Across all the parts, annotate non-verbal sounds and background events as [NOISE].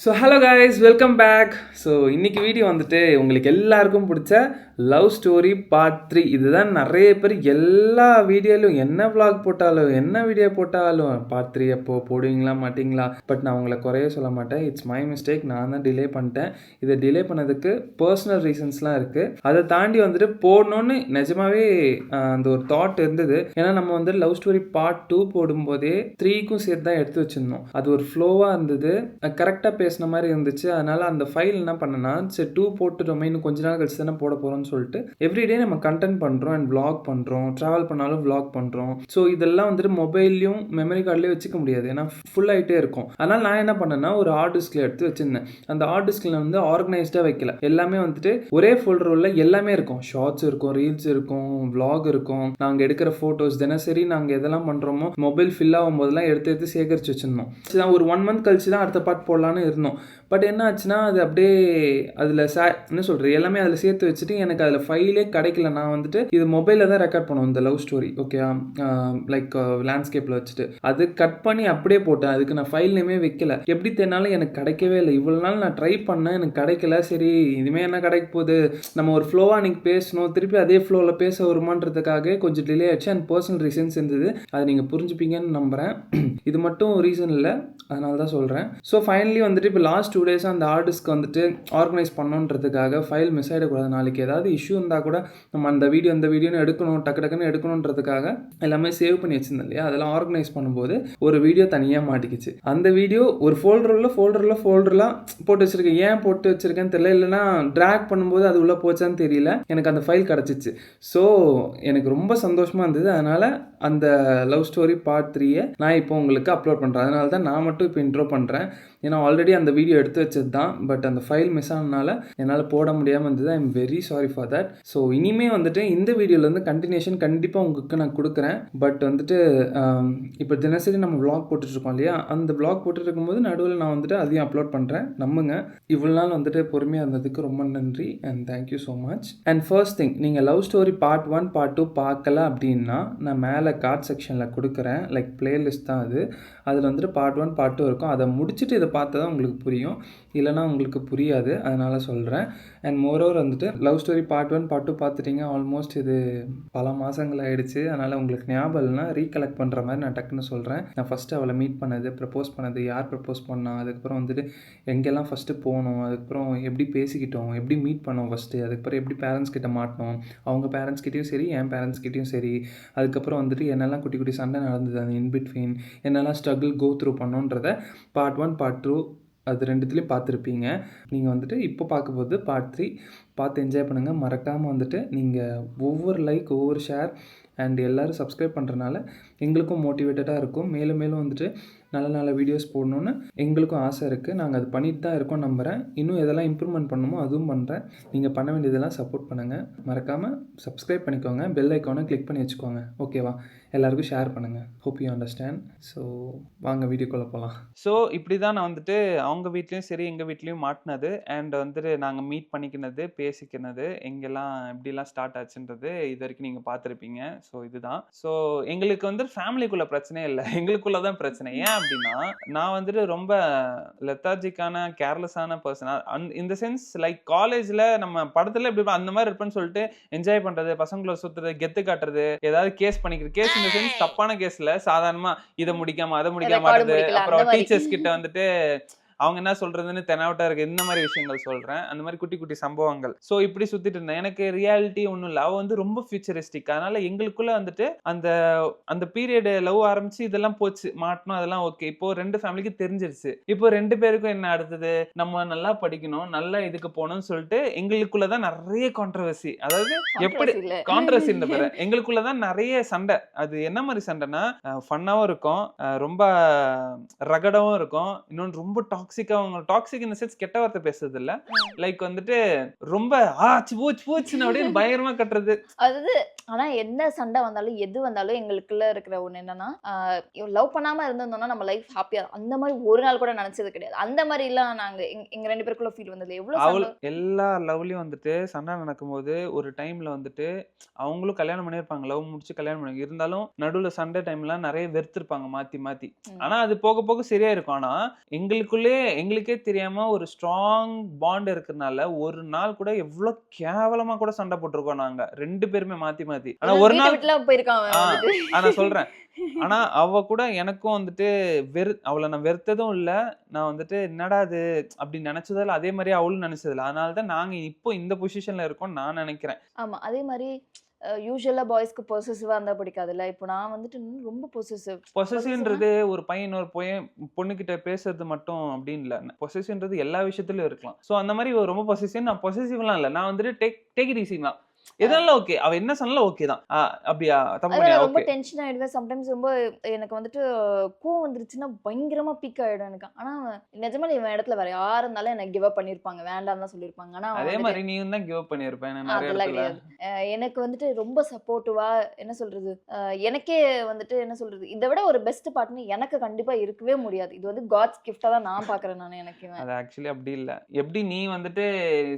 So hello guys welcome back so இன்றைக்கி video வந்துட்டு உங்களுக்கு எல்லாருக்கும் பிடிச்ச லவ் ஸ்டோரி பார்ட் த்ரீ இதுதான் நிறைய பேர் எல்லா வீடியோலையும் என்ன விளாக் போட்டாலும் என்ன வீடியோ போட்டாலும் பார்ட் த்ரீ எப்போ போடுவீங்களா மாட்டிங்களா? பட் நான் உங்களை குறைய சொல்ல மாட்டேன். இட்ஸ் மை மிஸ்டேக் நான் தான் டிலே பண்ணிட்டேன். இதை டிலே பண்ணதுக்கு பர்சனல் ரீசன்ஸ்லாம் இருக்குது அதை தாண்டி வந்துட்டு போடணும்னு நிஜமாவே அந்த ஒரு தாட் இருந்தது. ஏன்னா நம்ம வந்து லவ் ஸ்டோரி பார்ட் டூ போடும்போதே த்ரீக்கும் சேர்த்து தான் எடுத்து வச்சிருந்தோம். அது ஒரு ஃப்ளோவாக இருந்தது. கரெக்டாக பேசின மாதிரி இருந்துச்சு. அதனால அந்த ஃபைல் என்ன பண்ணேன்னா சரி டூ போட்டுட்டோமே இன்னும் கொஞ்ச நாள் கழிச்சு தானே போட போகிறோம்னு சொல்லிட்டு எவ்ரிடே நம்ம கண்டென்ட் பண்ணுறோம் அண்ட் விளாக் பண்ணுறோம் ட்ராவல் பண்ணாலும் விளாக் பண்ணுறோம் ஸோ இதெல்லாம் வந்துட்டு மொபைல்லையும் மெமரி கார்ட்லேயும் வச்சுக்க முடியாது. ஏன்னா ஃபுல் ஆகிட்டே இருக்கும். அதனால் நான் என்ன பண்ணேன்னா ஒரு ஹார்ட் டிஸ்கில் எடுத்து வச்சுருந்தேன். அந்த ஹார்ட் டிஸ்கில் வந்து ஆர்கனைஸ்டாக வைக்கல. எல்லாமே வந்துட்டு ஒரே ஃபோல்டர் உள்ள எல்லாமே இருக்கும். ஷார்ட்ஸ் இருக்கும் ரீல்ஸ் இருக்கும் விளாக் இருக்கும். நாங்கள் எடுக்கிற ஃபோட்டோஸ் தினசரி நாங்கள் எதெல்லாம் பண்ணுறோமோ மொபைல் ஃபில் ஆகும் போதெல்லாம் எடுத்து எடுத்து சேகரித்து வச்சிருந்தோம். சரி, ஒரு ஒன் மந்த் கழிச்சு தான் அடுத்த பார்ட் போடலான்னு இருந்தோம். பட் என்ன ஆச்சுன்னா அது அப்படியே அதில் சே என்ன சொல்கிறது எல்லாமே அதில் சேர்த்து வச்சுட்டு எனக்கு அதில் ஃபைலே கிடைக்கல. நான் வந்துட்டு இது மொபைலில் தான் ரெக்கார்ட் பண்ணுவோம் இந்த லவ் ஸ்டோரி ஓகே லைக் லேண்ட்ஸ்கேப்பில் வச்சுட்டு. அது கட் பண்ணி அப்படியே போட்டேன். அதுக்கு நான் ஃபைல் நேமே வைக்கல. எப்படி தேனாலும் எனக்கு கிடைக்கவே இல்லை. இவ்வளோ நாள் நான் ட்ரை பண்ணேன் எனக்கு கிடைக்கல. சரி இனிமேல் என்ன கிடைக்க போகுது? நம்ம ஒரு ஃப்ளோவாக அன்றைக்கி பேசணும். திருப்பி அதே ஃப்ளோவில் பேச வருமான்றதுக்காக கொஞ்சம் டிலே ஆச்சு. அண்ட் பர்சனல் ரீசன்ஸ் இருந்தது. அதை நீங்கள் புரிஞ்சுப்பீங்கன்னு நம்புகிறேன் [CLEARS THROAT] இது மட்டும் ரீசன் இல்லை. அதனால தான் சொல்கிறேன் ஸோ ஃபைனலி வந்துட்டு இப்போ லாஸ்ட் டூ டேஸாக அந்த ஆர்டிஸ்க்கு வந்துட்டு ஆர்கனைஸ் பண்ணணுன்றதுக்காக ஃபைல் மிஸ் ஆகிடக்கூடாது நாளைக்கு ஏதாவது இஷ்யூ இருந்தால் கூட நம்ம அந்த வீடியோ அந்த வீடியோன்னு எடுக்கணும் டக்கு டக்குன்னு எடுக்கணுன்றதுக்காக எல்லாமே சேவ் பண்ணி வச்சிருந்தேன் இல்லையா? அதெல்லாம் ஆர்கனைஸ் பண்ணும்போது ஒரு வீடியோ தனியாக மாட்டிக்கிச்சு. அந்த வீடியோ ஒரு ஃபோல்டரில் ஃபோல்டரில் ஃபோல்டர்லாம் போட்டு வச்சுருக்கேன். ஏன் போட்டு வச்சுருக்கேன்னு தெரியல. இல்லைன்னா ட்ராக் பண்ணும்போது அது உள்ளே போச்சான்னு தெரியல. எனக்கு அந்த ஃபைல் கிடச்சிச்சு. ஸோ எனக்கு ரொம்ப சந்தோஷமாக இருந்தது. அதனால் அந்த லவ் ஸ்டோரி பார்ட் த்ரீயை நான் இப்போ உங்களுக்கு அப்லோட் பண்ணுறேன் அதனால தான் நான் மட்டும் இப்போ இன்ட்ரோ பண்ணுறேன் ஏன்னா ஆல்ரெடி அந்த வீடியோ எடுத்து வச்சது தான் பட் அந்த ஃபைல் மிஸ் ஆனனால என்னால் போட முடியாமல் இருந்தது. I am very sorry for that so இனிமே வந்துட்டு இந்த வீடியோலேருந்து கண்டினியூஷன் கண்டிப்பாக உங்களுக்கு நான் கொடுக்குறேன். பட் வந்துட்டு um, இப்போ தினசரி நம்ம விளாக் போட்டுட்ருக்கோம் இல்லையா? அந்த விளாக் போட்டுட்டு இருக்கும்போது நடுவில் நான் வந்துட்டு அதையும் அப்லோட் பண்ணுறேன் நம்புங்க. இவ்வளோ நாள் வந்துட்டு பொறுமையாக இருந்ததுக்கு ரொம்ப நன்றி and thank you so much and first thing நீங்கள் love story part one part two பார்க்கல அப்படின்னா நான் மேலே கார்ட் செக்ஷனில் கொடுக்குறேன். லைக் பிளேலிஸ்ட் தான் அது. அதில் வந்துட்டு பார்ட் ஒன் பார்ட் டூ இருக்கும். அதை முடிச்சுட்டு இதை பார்த்தா தான் உங்களுக்கு புரியும். இல்லைனா உங்களுக்கு புரியாது. அதனால் சொல்கிறேன் அண்ட் மோரோவர் வந்துட்டு love story part one part two பார்த்துட்டீங்க ஆல்மோஸ்ட் இது பல மாதங்கள் ஆயிடுச்சு. அதனால் உங்களுக்கு ஞாபகம் இல்லைனா ரீகலெக்ட் பண்ணுற மாதிரி நான் டக்குன்னு சொல்கிறேன் நான் ஃபஸ்ட்டு அவளை மீட் பண்ணது ப்ரப்போஸ் பண்ணது யார் ப்ரப்போஸ் பண்ணா? அதுக்கப்புறம் வந்துட்டு எங்கெல்லாம் ஃபஸ்ட்டு போனோம்? அதுக்கப்புறம் எப்படி பேசிக்கிட்டோம்? எப்படி மீட் பண்ணோம் ஃபஸ்ட்டு அதுக்கப்புறம் எப்படி பேரண்ட்ஸ் கிட்ட மாட்டினோம்? அவங்க பேரண்ட்ஸ் கிட்டேயும் சரி என் பேரண்ட்ஸ் கிட்டேயும் சரி. அதுக்கப்புறம் வந்துட்டு என்னெல்லாம் குட்டி குட்டி சண்டை நடந்தது அந்த இன்பிட்வீன் என்னெல்லாம் ஸ்ட்ரகிள் கோ த்ரூ பண்ணோன்றத பார்ட் ஒன் பார்ட் டூ அது ரெண்டுத்துலேயும் பார்த்துருப்பீங்க. நீங்கள் வந்துட்டு இப்போ பார்க்க போது பார்ட் த்ரீ பார்த்து என்ஜாய் பண்ணுங்கள் மறக்காமல் வந்துட்டு நீங்கள் ஒவ்வொரு லைக் ஒவ்வொரு ஷேர் அண்ட் எல்லோரும் சப்ஸ்கிரைப் பண்ணுறனால எங்களுக்கும் மோட்டிவேட்டடாக இருக்கும். மேலும் மேலும் வந்துட்டு நல்ல நல்ல வீடியோஸ் போடணுன்னு எங்களுக்கும் ஆசை இருக்குது நாங்கள் அது பண்ணிட்டு தான் இருக்கோம் நம்புகிறேன் இன்னும் எதெல்லாம் இம்ப்ரூவ்மெண்ட் பண்ணணுமோ அதுவும் பண்ணுறேன் நீங்கள் பண்ண வேண்டியதெல்லாம் சப்போர்ட் பண்ணுங்கள் மறக்காமல் சப்ஸ்கிரைப் பண்ணிக்கோங்க. பெல் ஐக்கானை கிளிக் பண்ணி வச்சுக்கோங்க. ஓகேவா எல்லாருக்கும் ஷேர் பண்ணுங்கள் ஹோப் யூ அண்டர்ஸ்டாண்ட் ஸோ வாங்க வீடியோக்குள்ளே போகலாம் ஸோ இப்படி தான் நான் வந்துட்டு அவங்க வீட்லேயும் சரி எங்கள் வீட்லேயும் மாட்டினது. அண்ட் வந்துட்டு நாங்கள் மீட் பண்ணிக்கினது பேசிக்கினது எங்கெல்லாம் எப்படிலாம் ஸ்டார்ட் ஆச்சுன்றது இது வரைக்கும் நீங்கள் பார்த்துருப்பீங்க. ஸோ இதுதான். ஸோ எங்களுக்கு வந்து ஃபேமிலிக்குள்ள பிரச்சனையே இல்லை. [LAUGHS] எங்களுக்குள்ள தான் பிரச்சனை. ஏன் அப்படின்னா நான் வந்துட்டு ரொம்ப லெத்தாஜிக்கான கேர்லெஸ்ஸான பர்சன் இந்த சென்ஸ் லைக் காலேஜில் நம்ம படத்தில் எப்படி அந்த மாதிரி இருப்பேன்னு சொல்லிட்டு என்ஜாய் பண்ணுறது பசங்களோட சுற்றுறது கெத்து காட்டுறது ஏதாவது கேஸ் பண்ணிக்கிறது கேஸ் இந்த சென்ஸ் தப்பான கேஸில் சாதாரணமாக இதை முடிக்காம அதை முடிக்காம அப்புறம். டீச்சர்ஸ் கிட்ட வந்துட்டு அவங்க என்ன சொல்றதுன்னு தெனாவட்டா இருக்கு இந்த மாதிரி விஷயங்கள் சொல்றேன். அந்த மாதிரி குட்டி குட்டி சம்பவங்கள். ஸோ இப்படி சுத்திட்டு இருந்தேன். எனக்கு ரியாலிட்டி ஒன்றும் இல்லை. அவ வந்து ரொம்ப ஃபியூச்சரிஸ்டிக் அதனால எங்களுக்குள்ள வந்துட்டு அந்த அந்த பீரியட் லவ் ஆரம்பிச்சு இதெல்லாம் போச்சு. மாட்டணும் அதெல்லாம் ஓகே இப்போ ரெண்டு ஃபேமிலிக்கு தெரிஞ்சிருச்சு. இப்போ ரெண்டு பேருக்கும் என்ன அடுத்தது? நம்ம நல்லா படிக்கணும். நல்லா இதுக்கு போகணும்னு சொல்லிட்டு எங்களுக்குள்ள தான் நிறைய கான்ட்ரவர்சி அதாவது எப்படி. கான்ட்ரவர்சி பேர. எங்களுக்குள்ளதான் நிறைய சண்டை. அது என்ன மாதிரி சண்டைனா ஃபன்னாவும் இருக்கும். ரொம்ப ரகடாவும் இருக்கும். இன்னொன்று ரொம்ப டாக்ஸிக்காவும் டாக்ஸிக் இந்த சென்ஸ் கெட்ட வார்த்தை பேசுறது இல்ல லைக் வந்துட்டு ரொம்ப ஆச்சு போச்சு போச்சுன்னு [LAUGHS] அப்படியே பயங்கரமா கட்டுறது. அதாவது ஆனா என்ன சண்டை வந்தாலும் எது வந்தாலும் எங்களுக்குள்ள இருக்கிற ஒண்ணு என்னன்னா லவ் பண்ணாம இருந்திருந்தோம்னா நம்ம லைஃப் ஹாப்பியா அந்த மாதிரி ஒரு நாள் கூட நினைச்சது கிடையாது. அந்த மாதிரி எல்லாம் நாங்க எங்க- ரெண்டு பேருக்குள்ள ஃபீல் வந்தது எவ்வளவு எல்லா லவ்லயும் வந்துட்டு சண்டை நடக்கும்போது ஒரு டைம்ல வந்துட்டு அவங்களும் கல்யாணம் பண்ணியிருப்பாங்க. லவ் முடிச்சு கல்யாணம் பண்ணி இருந்தாலும் நடுவுல சண்டை டைம்ல நிறைய வெறுத்திருப்பாங்க மாத்தி மாத்தி. ஆனா அது போக போக சரியா இருக்கும் ஆனா எங்களுக்குள்ளே எங்களுக்கே தெரியாம ஒரு ஸ்ட்ராங் பாண்ட் இருக்கிறதுனால ஒரு நாள் கூட எவ்வளவு கேவலமா கூட சண்டை போட்டிருக்கோம் நாங்க. ரெண்டு பேருமே மாத்தி மாத்தி. ஆனா ஒரு நாள் நான் சொல்றேன். ஆனா அவ கூட எனக்கும் வந்துட்டு வெறு அவளை நான் வெறுத்ததும் இல்ல. நான் வந்துட்டு என்னடா இது? அப்படி நினைச்சதில்ல. அதே மாதிரி அவளும் நினைச்சதில்ல. அதனால தான் நாங்க இப்போ இந்த பொசிஷன்ல இருக்கோம் நான் நினைக்கிறேன். ஆமா அதே மாதிரி யூஸ்வலாக பாய்ஸ்க்கு பொசசிவாக இருந்தால் பிடிக்காதுல்ல? இப்போ நான் வந்துட்டு இன்னும் ரொம்ப பொசசிவ் பொசசிவ்ன்றது ஒரு பையன் ஒரு பையன் பொண்ணுக்கிட்ட பேசுறது மட்டும் அப்படின்னு இல்லை. பொசசிவ்ன்றது எல்லா விஷயத்துலையும் இருக்கலாம். ஸோ அந்த மாதிரி ஒரு ரொம்ப பொசசிவ் நான் பொசசிவ்லாம் இல்லை. நான் வந்துட்டு டேக் டேக் இட் ஈஸி தான். எதெல்லாம் ஓகே. அவ என்ன சொன்னாலும் ஓகே தான். அப்படியா? தப்பு ரொம்ப டென்ஷன் ஆயிடுவேன். சம்டைம்ஸ் ரொம்ப எனக்கு வந்துட்டு கோவம் வந்துருச்சுன்னா பயங்கரமா பீக் ஆயிடும் எனக்கு. ஆனா நிஜமா இவன் இடத்துல வேற யார் இருந்தாலும் எனக்கு கிவ் அப் பண்ணிருப்பாங்க. வேண்டாம் தான் சொல்லியிருப்பாங்க ஆனா அதே மாதிரி நீயும் தான் கிவ் அப் பண்ணிருப்பேன் அதெல்லாம் கிடையாது. எனக்கு வந்துட்டு ரொம்ப சப்போர்ட்டிவா என்ன சொல்றது? எனக்கே வந்துட்டு என்ன சொல்றது? இதை விட ஒரு பெஸ்ட் பார்ட்னர் எனக்கு கண்டிப்பா இருக்கவே முடியாது. இது வந்து காட்ஸ் கிஃப்டா தான் நான் பாக்குறேன் நான் எனக்கு. அது ஆக்சுவலி அப்படி இல்ல. எப்படி நீ வந்துட்டு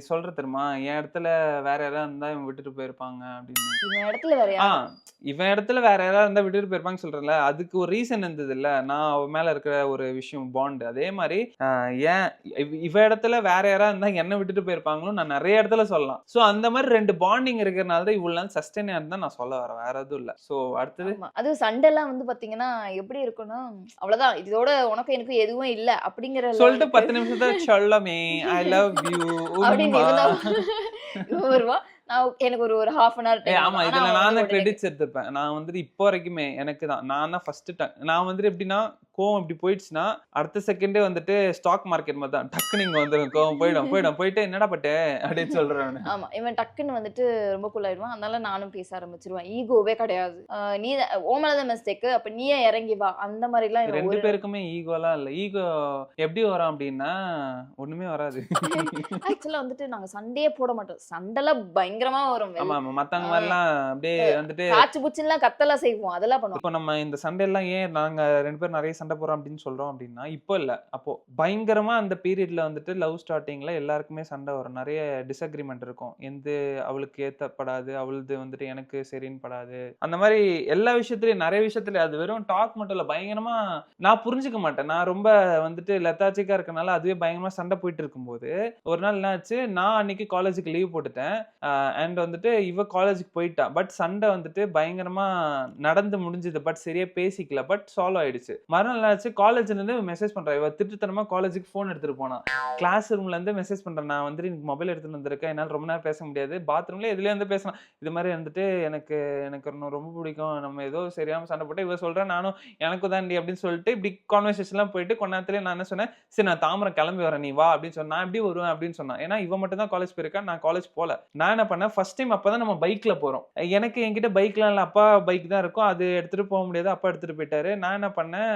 சொல்ற தெரியுமா? என் இடத்துல வேற யாராவது இருந்தா இவன் விட்டுட்டு போயிருப்பாங்க அப்படின்னு. இவன் இடத்துல வேற ஆ யாரும் இவன் இடத்துல வேற யாராவது இருந்தா விட்டுட்டு போயிருப்பாங்க சொல்றல அதுக்கு ஒரு ரீசன் இருந்தது இல்ல. நான் அவ மேல இருக்கிற ஒரு விஷயம் பாண்ட் அதே மாதிரி ஆஹ், ஏன் இவ- இவ இடத்துல வேற யாராவது இருந்தா என்ன விட்டுட்டு போயிருப்பாங்களோ நான் நிறைய இடத்துல சொல்லலாம். சோ அந்த மாதிரி ரெண்டு பாண்டிங் இருக்கிறனால தான் இவ்வளவு நாள் சஸ்டெயின் இருந்தா நான் சொல்ல வரேன். வேற எதுவும் இல்ல. சோ அடுத்தது? ஆமா. அதுவும் சண்டைலாம் வந்து பாத்தீங்கன்னா எப்படி இருக்கும்னா அவ்வளவுதான். இதோட உனக்கும் எனக்கும் எதுவும் இல்ல அப்படிங்கிற சொல்லிட்டு level பத்து நிமிஷத்துல சொல்லமே ஐ லவ் யூ அப்படின்னு வருவான். நான் எனக்கு ஒரு ஒரு ஹாஃப் அன் ஹவர் ஆமா இதுல நான் தான் கிரெடிட்ஸ் எடுத்திருப்பேன். நான் வந்துட்டு இப்போ வரைக்குமே எனக்கு தான். நான் தான் ஃபர்ஸ்ட் நான் வந்துட்டு எப்படின்னா கோவம் இப்படி போயிடுச்சுன்னா அடுத்த செகண்டே வந்துட்டு ஸ்டாக் மார்க்கெட் மாதிரி தான். டக்குன்னு இங்க வந்துடும் கோவம் போயிடும் [LAUGHS] போயிடும் போயிட்டு என்னடா பட்டு? அப்படின்னு சொல்றேன். ஆமா இவன் டக்குன்னு வந்துட்டு ரொம்ப கூல் ஆயிடுவான். அதனால நானும் பேச ஆரம்பிச்சிருவேன். ஈகோவே கிடையாது. நீ மேலதான் மிஸ்டேக் அப்ப நீயே இறங்கி வா. அந்த மாதிரி எல்லாம் ரெண்டு பேருக்குமே ஈகோலாம் இல்ல. ஈகோ எப்படி வரும் அப்படின்னா ஒண்ணுமே வராது. [LAUGHS] ஆக்சுவலா வந்துட்டு நாங்க சண்டையே போட மாட்டோம். சண்டைலாம் பயங்கரமா வரும். ஆமா ஆமா. மத்தவங்க மாதிரிலாம் அப்படியே வந்துட்டு காச்சு புச்சுலாம் கத்தலாம் செய்வோம். அதெல்லாம் பண்ணுவோம். இப்போ நம்ம இந்த சண்டை எல்லாம் ஏன் நாங்க ரெண்டு பேரும் நிறைய சண்டை சண்டை போகிறோம் அப்படின்னு சொல்றோம் அப்படின்னா இப்போ இல்லை. அப்போ பயங்கரமாக அந்த பீரியடில் வந்துட்டு லவ் ஸ்டார்டிங்ல எல்லாருக்குமே சண்டை வரும். நிறைய டிஸ்அக்ரிமெண்ட் இருக்கும். எந்த அவளுக்கு ஏற்றப்படாது அவளுது வந்துட்டு எனக்கு சரின்னு படாது. அந்த மாதிரி எல்லா விஷயத்துலையும் நிறைய விஷயத்துல அது வெறும் டாக் மட்டும் இல்ல பயங்கரமா நான் புரிஞ்சுக்க மாட்டேன். நான் ரொம்ப வந்துட்டு லெத்தாச்சிக்கா இருக்கனால அதுவே பயங்கரமா சண்டை போயிட்டு இருக்கும்போது ஒரு நாள் என்னாச்சு நான் அன்னைக்கு காலேஜுக்கு லீவ் போட்டுட்டேன். அண்ட் வந்துட்டு இவ காலேஜுக்கு போயிட்டா. பட் சண்டை வந்துட்டு பயங்கரமாக நடந்து முடிஞ்சுது. பட் சரியா பேசிக்கல. பட் சால்வ் ஆயிடுச்சு. மறுநாள் என்னாச்சு காலேஜ்ல காலேஜ்லேருந்து மெசேஜ் பண்ணுறேன் இவ திருட்டுத்தனமாக காலேஜுக்கு ஃபோன் எடுத்துகிட்டு போனா. கிளாஸ் ரூம்லேருந்து மெசேஜ் பண்ணுறேன் நான் வந்துட்டு எனக்கு மொபைல் எடுத்துகிட்டு வந்திருக்கேன். என்னால் ரொம்ப நேரம் பேச முடியாது. பாத்ரூம்ல இதுலேயே வந்து பேசலாம். இது மாதிரி வந்துட்டு எனக்கு எனக்கு இன்னும் ரொம்ப பிடிக்கும். நம்ம ஏதோ சரியாமல் சண்டை போட்டு இவ சொல்கிறேன் நானும் எனக்கு தாண்டி அப்படின்னு சொல்லிட்டு இப்படி கான்வர்சேஷன்லாம் போயிட்டு கொஞ்ச நான் என்ன சொன்னேன் சரி நான் தாமரை கிளம்பி வரேன் நீ வா அப்படின்னு சொன்னேன் நான் எப்படி வருவேன் அப்படின்னு சொன்னேன் ஏன்னா இவன் மட்டும் தான் காலேஜ் போயிருக்கா நான் காலேஜ் போகல நான் என்ன பண்ணேன் ஃபர்ஸ்ட் டைம் அப்போ தான் நம்ம பைக்கில் போகிறோம் எனக்கு என்கிட்ட பைக்லாம் இல்லை. அப்பா பைக் தான் இருக்கும். அது எடுத்துகிட்டு போக முடியாது. அப்பா எடுத்துகிட்டு போயிட்டாரு. நான் என்ன பண்ணேன்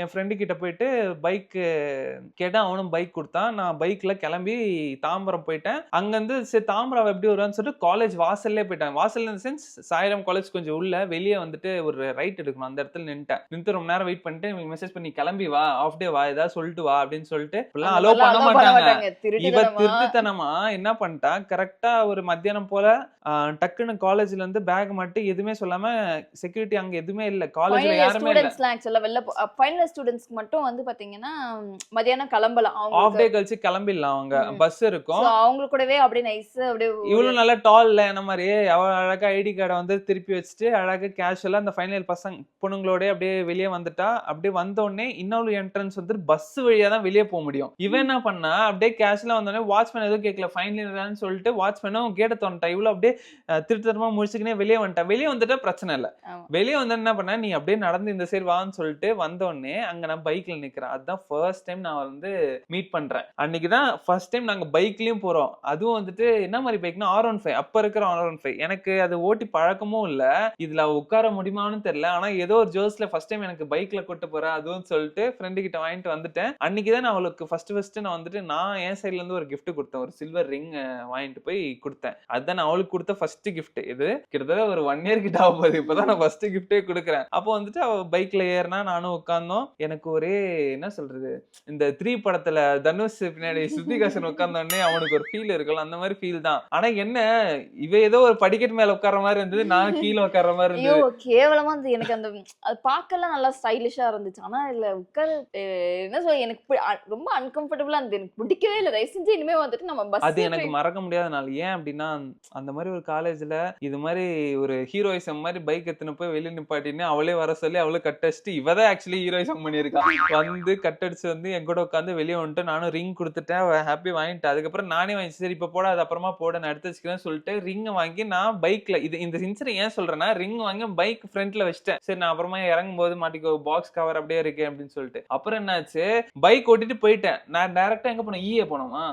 என் ஃப்ரெண்டு கிட்ட போயிட்டு பைக் கேட்டா அவனும் பைக் கொடுத்தான். நான் பைக்ல கிளம்பி தாம்பரம் போயிட்டேன். அங்கிருந்து சரி தாம்பரம் எப்படி வருவான்னு சொல்லிட்டு காலேஜ் வாசல்லே போயிட்டேன். வாசல் இந்த சென்ஸ் சாயிரம் காலேஜ் கொஞ்சம் உள்ள வெளியே வந்துட்டு ஒரு ரைட் எடுக்கணும். அந்த இடத்துல நின்ட்டேன் நின்று ரொம்ப நேரம் வெயிட் பண்ணிட்டு மெசேஜ் பண்ணி கிளம்பி வா ஆஃப் டே வா ஏதாவது சொல்லிட்டு வா அப்படின்னு சொல்லிட்டு இப்பெல்லாம் அலோவ் பண்ண மாட்டாங்க. இவ திருட்டுத்தனமா. திருட்டுத்தனமா என்ன பண்ணிட்டா கரெக்டா ஒரு மத்தியானம் போல டக்குன்னு காலேஜ்ல இருந்து பேக் மட்டும் எதுவுமே சொல்லாம செக்யூரிட்டி அங்க எதுவுமே இல்ல. காலேஜ்ல யாருமே இல்ல. ஃபைனல் ஸ்டூடெண்ட்ஸ்க்கு மட்டும் வந்து பாத்தீங்கன்னா மதியானம் கிளம்பலாம் ஆஃப் அவங்க டே கழிச்சு கிளம்பிடலாம் அவங்க. பஸ் இருக்கும். அவங்க கூடவே அப்படியே நைஸ் அப்படியே இவ்வளவு நல்ல டால்ல என்ன மாதிரி? அவ அழகா ஐடி கார்டை வந்து திருப்பி வச்சுட்டு அழகா கேஷுவலா அந்த ஃபைனல் பசங்க பொண்ணுங்களோட அப்படியே வெளியே வந்துட்டா. அப்படியே வந்த உடனே இன்னொரு என்ட்ரன்ஸ் வந்து பஸ் வழியா தான் வெளியே போக முடியும். இவன் என்ன பண்ணா? அப்படியே கேஷுவலா வந்தோடனே வாட்ச்மேன் எதுவும் கேட்கல. ஃபைனல் சொல்லிட்டு வாட்ச்மேனும் கேட்ட தோண்டா இவ்வளவு அப்படியே திருத்தரமா முடிச்சுக்கினே வெளியே வந்துட்டா. வெளியே வந்துட்டா பிரச்சனை இல்ல. வெளியே வந்து என்ன பண்ண? நீ அப்படியே நடந்து இந்த சைடு வான்னு சொல்லிட்டு வந்த உடனே அங்க நான் பைக்ல நிக்கிறேன். அதுதான் ஃபர்ஸ்ட் டைம் நான் வந்து மீட் பண்றேன். அன்னைக்கு தான் ஃபர்ஸ்ட் டைம் நாங்க பைக்லயும் போறோம். அதுவும் வந்துட்டு என்ன மாதிரி பைக்னா ஆர் ஒன் ஃபைவ் அப்ப இருக்கிற ஆர் ஒன் ஃபைவ் எனக்கு அது ஓட்டி பழக்கமும் இல்ல. இதுல உட்கார முடியுமான்னு தெரியல. ஆனா ஏதோ ஒரு ஜோஸ்ல ஃபர்ஸ்ட் டைம் எனக்கு பைக்ல கூட்டு போறேன். அதுவும் சொல்லிட்டு ஃப்ரெண்டு கிட்ட வாங்கிட்டு வந்துட்டேன். அன்னைக்கு தான் நான் அவளுக்கு ஃபர்ஸ்ட் ஃபர்ஸ்ட் நான் வந்துட்டு நான் என் சைடுல இருந்து ஒரு கிஃப்ட் கொடுத்தேன். ஒரு சில்வர் ரிங் வாங்கிட்டு போய் கொடுத்தேன். அதுதான் நான் அவளுக்கு கொடுத்த ஃபர்ஸ்ட் கிஃப்ட் இது கிட்டத்தட்ட ஒரு ஒன் இயர் கிட்ட ஆகும் போகுது இப்பதான் நான் ஃபர்ஸ்ட் கிஃப்டே கொடுக்குறேன். அப்போ வந்துட்டு அவ பைக்ல ஏறினா நானும் உட்காந்தோம் எனக்கு ஒரே என்ன சொல்றது இந்த த்ரீ படத்துல தனுஷ் பின்னாடி [LAUGHS] ஸ்ருதிகாசன் உட்கார்ந்தோடனே அவனுக்கு ஒரு ஃபீல் இருக்குல்ல அந்த மாதிரி ஃபீல் தான். ஆனா என்ன இவ ஏதோ ஒரு படிக்கட்டு மேல உட்கார்ற மாதிரி இருந்தது நான் கீழே உட்கார்ற மாதிரி இருந்தது. கேவலமா இருந்தது. எனக்கு அந்த அது பார்க்கலாம் நல்லா ஸ்டைலிஷா இருந்துச்சு. ஆனா இல்ல உட்கார என்ன சொல்ல எனக்கு ரொம்ப அன்கம்ஃபர்டபுளா இருந்தது. எனக்கு பிடிக்கவே இல்லை. தயவு செஞ்சு இனிமே வந்துட்டு நம்ம பஸ் அது எனக்கு மறக்க முடியாத நாள். ஏன் அப்படின்னா அந்த மாதிரி ஒரு காலேஜ்ல இது மாதிரி ஒரு ஹீரோயிசம் மாதிரி பைக் எடுத்துன்னு போய் வெளியே நிப்பாட்டின்னு அவளே வர சொல்லி அவளே கட்டடிச்சிட்டு இவ தான் ஆக்சுவலி ஹீரோயிசம் பண்ணியிருக்கா. வந்து கட்டடிச்சு வந்து என் கூட உட்காந்து வெளியே வந்துட்டு நானும் ரிங் கொடுத்துட்டேன். ஹாப்பி வாங்கிட்டேன் அதுக்கப்புறம் நானே வாங்கி சரி இப்போ போட. அது அப்புறமா போட. நான் எடுத்து வச்சுக்கிறேன் சொல்லிட்டு ரிங் வாங்கி நான் பைக்ல இது இந்த இன்சிடென்ட் ஏன் சொல்றேன்னா ரிங் வாங்கி பைக் ஃப்ரண்ட்ல வச்சிட்டேன். சரி நான் அப்புறமா இறங்கும் போது மாட்டிக்கோ பாக்ஸ் கவர் அப்படியே இருக்கு அப்படின்னு சொல்லிட்டு. அப்புறம் என்னாச்சு? பைக் ஓட்டிட்டு போயிட்டேன். நான் டைரக்டா எங்க போனோம்? ஈஏ போனோமா?